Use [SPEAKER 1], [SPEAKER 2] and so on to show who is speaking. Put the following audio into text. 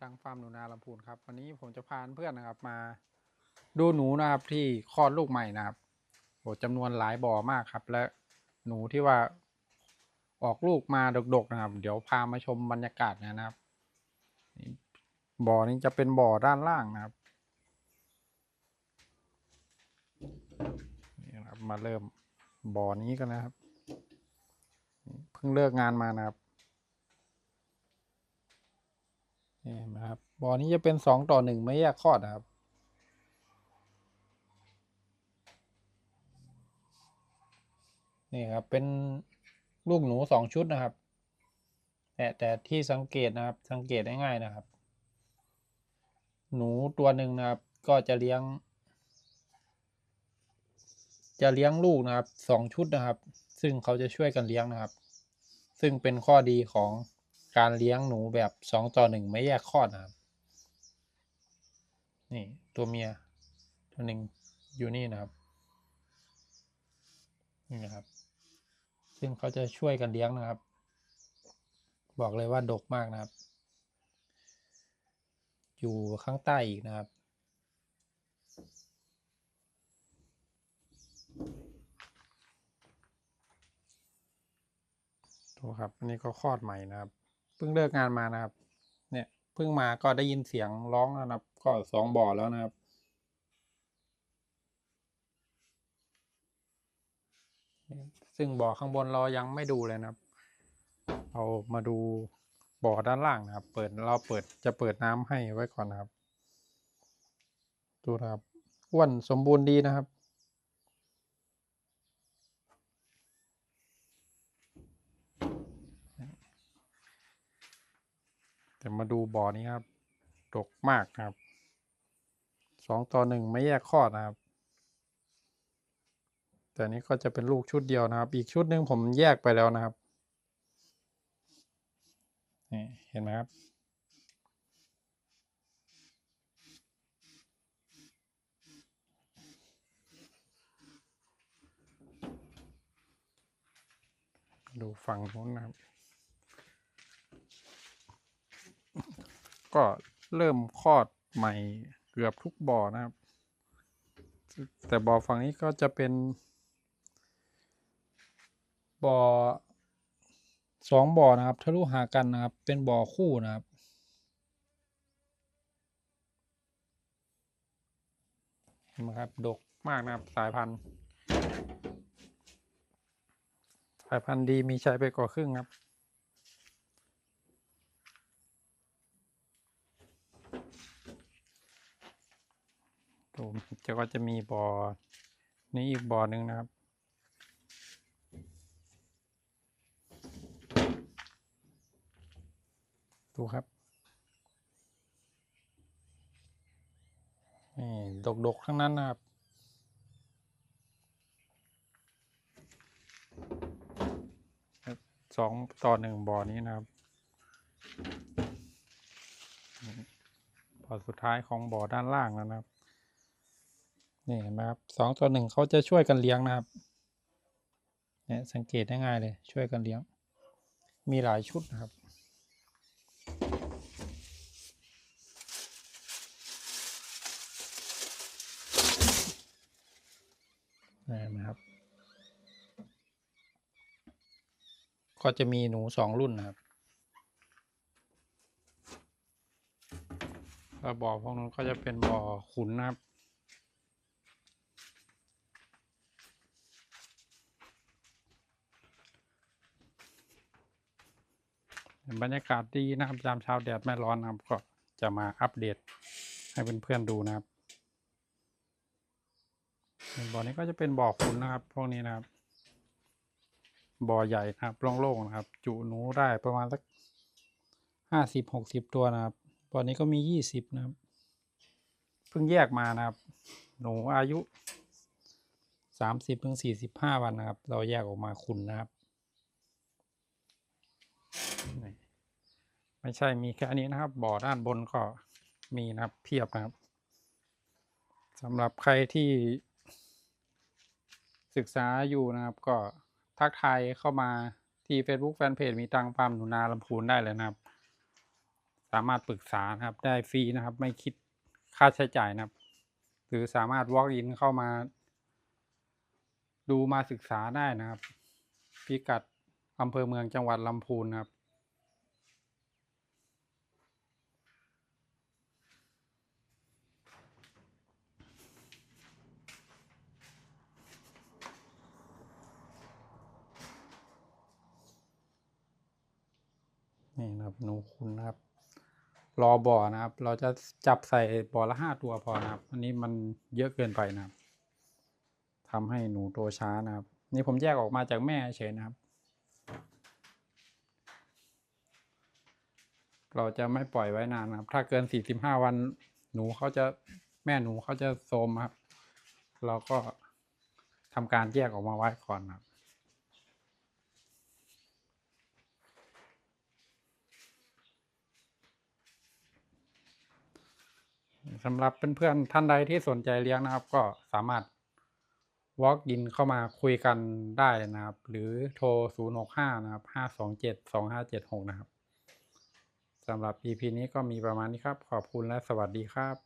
[SPEAKER 1] ตังฟาร์มหนูนาลำพูนครับวันนี้ผมจะพาเพื่อนนะครับมา ดูหนูนะครับที่คลอดลูกใหม่นะครับโอ้จำนวนหลายบ่อมากครับ และหนูที่ว่าออกลูกมาดกๆนะครับ เดี๋ยวพามาชมบรรยากาศนะครับบ่อนี้จะเป็นบ่อด้านล่างนะครับนี่นะครับมาเริ่มบ่อนี้กันนะครับเพิ่งเลิกงานมานะครับ นี่ เห็นะครับบ่อนี้จะเป็นสองต่อหนึ่งไม่แยกคลอดนะครับ นี่ครับเป็นลูกหนูสองชุดนะครับ แต่แต่ที่สังเกตนะครับสังเกตได้ง่ายนะครับ หนูตัวหนึ่งนะครับ ก็จะเลี้ยง จะเลี้ยงลูกนะครับสองชุดนะครับ ซึ่งเขาจะช่วยกันเลี้ยงนะครับ ซึ่งเป็นข้อดีของ การเลี้ยงหนูแบบสองต่อหนึ่งไม่แยกคลอดนะครับ นี่ตัวเมียตัวหนึ่งอยู่นี่นะครับ นี่นะครับ ซึ่งเขาจะช่วยกันเลี้ยงนะครับ บอกเลยว่าดกมากนะครับ อยู่ข้างใต้อีกนะครับดูครับ อันนี้ก็คลอดใหม่นะครับ เพิ่งเลิกงานมานะครับ เนี่ยเพิ่งมาก็ได้ยินเสียงร้องแล้วนะครับ ก็สองบ่อแล้วนะครับ ซึ่งบ่อข้างบนเรายังไม่ดูเลยนะครับ เรามาดูบ่อด้านล่างนะครับ เปิดเราเปิดจะเปิดน้ำให้ไว้ก่อนนะครับ ดูนะครับอ้วนสมบูรณ์ดีนะครับ มาดูบ่อนี้ครับ ดกมากครับ สองต่อหนึ่งไม่แยกคลอดนะครับ แต่นี้ก็จะเป็นลูกชุดเดียวนะครับ อีกชุดหนึ่งผมแยกไปแล้วนะครับ นี่เห็นไหมครับดูฝั่งนู้นนะครับ ก็เริ่มคลอดใหม่เกือบทุกบ่อนะครับ แต่บ่อฝั่งนี้ก็จะเป็น บ่อสองบ่อนะครับทะลุหากันนะครับ เป็นบ่อคู่นะครับเห็นไหมครับดกมากนะครับสายพันธุ์สายพันธุ์ดีมีใช้ไปกว่าครึ่งครับ ดูจะก็จะมีบ่อนี้อีกบ่อหนึ่งนะครับ ดูครับนี่ดกๆทั้งนั้นนะครับสองต่อหนึ่งบ่อนี้นะครับบ่อสุดท้ายของบ่อด้านล่างแล้วนะครับ นี่เห็นไหมครับสองต่อหนึ่งเขาจะช่วยกันเลี้ยงนะครับเนี่ยสังเกตได้ง่ายเลยช่วยกันเลี้ยง มีหลายชุดนะครับเห็นไหมครับ ก็จะมีหนูสองรุ่นนะครับแล้วบ่อพวกนู้นก็จะเป็นบ่อขุนนะครับ บรรยากาศดีนะครับยามเช้าแดดไม่ร้อนนะครับ ก็จะมาอัปเดตให้เพื่อนๆดูนะครับบ่อนี้ก็จะเป็นบ่อขุนนะครับ พวกนี้นะครับ บ่อใหญ่นะครับโล่งๆนะครับ จุหนูได้ประมาณสักห้าสิบหกสิบตัวนะครับบ่อนี้ก็มียี่สิบนะครับ เพิ่งแยกมานะครับ หนูอายุสามสิบถึงสี่สิบห้าวันนะครับ เราแยกออกมาขุนนะครับนี่ ไม่ใช่มีแค่นี้นะครับ บ่อด้านบนก็มีนะครับเพียบนะครับสำหรับใครที่ศึกษาอยู่นะครับก็ทักทายเข้ามาที่ Facebook Fanpage มีตังฟาร์มหนูนาลำพูนได้เลยนะครับ สามารถปรึกษานะครับได้ฟรีนะครับ ไม่คิดค่าใช้จ่ายนะครับ หรือสามารถ walk in เข้ามา ดูมาศึกษาได้นะครับ พิกัดอำเภอเมืองจังหวัดลำพูนนะครับ นี่นะครับหนูคุณนะครับรอบ่อนะครับ เราจะจับใส่บ่อละห้าตัวพอนะครับ อันนี้มันเยอะเกินไปนะครับทำให้หนูโตช้านะครับ นี่ผมแยกออกมาจากแม่เฉยนะครับ เราจะไม่ปล่อยไว้นานนะครับ ถ้าเกินสี่สิบห้าวัน หนูเขาจะแม่หนูเขาจะโทมครับ เราก็ทำการแยกออกมาไว้ก่อนครับ สำหรับเพื่อนๆท่านใดที่สนใจเลี้ยงนะครับ ก็สามารถ walk in เข้ามาคุยกันได้นะครับ หรือโทร 065 นะครับ 527 2576 นะครับสำหรับ EP นี้ก็มีประมาณนี้ครับ ขอบคุณและสวัสดีครับ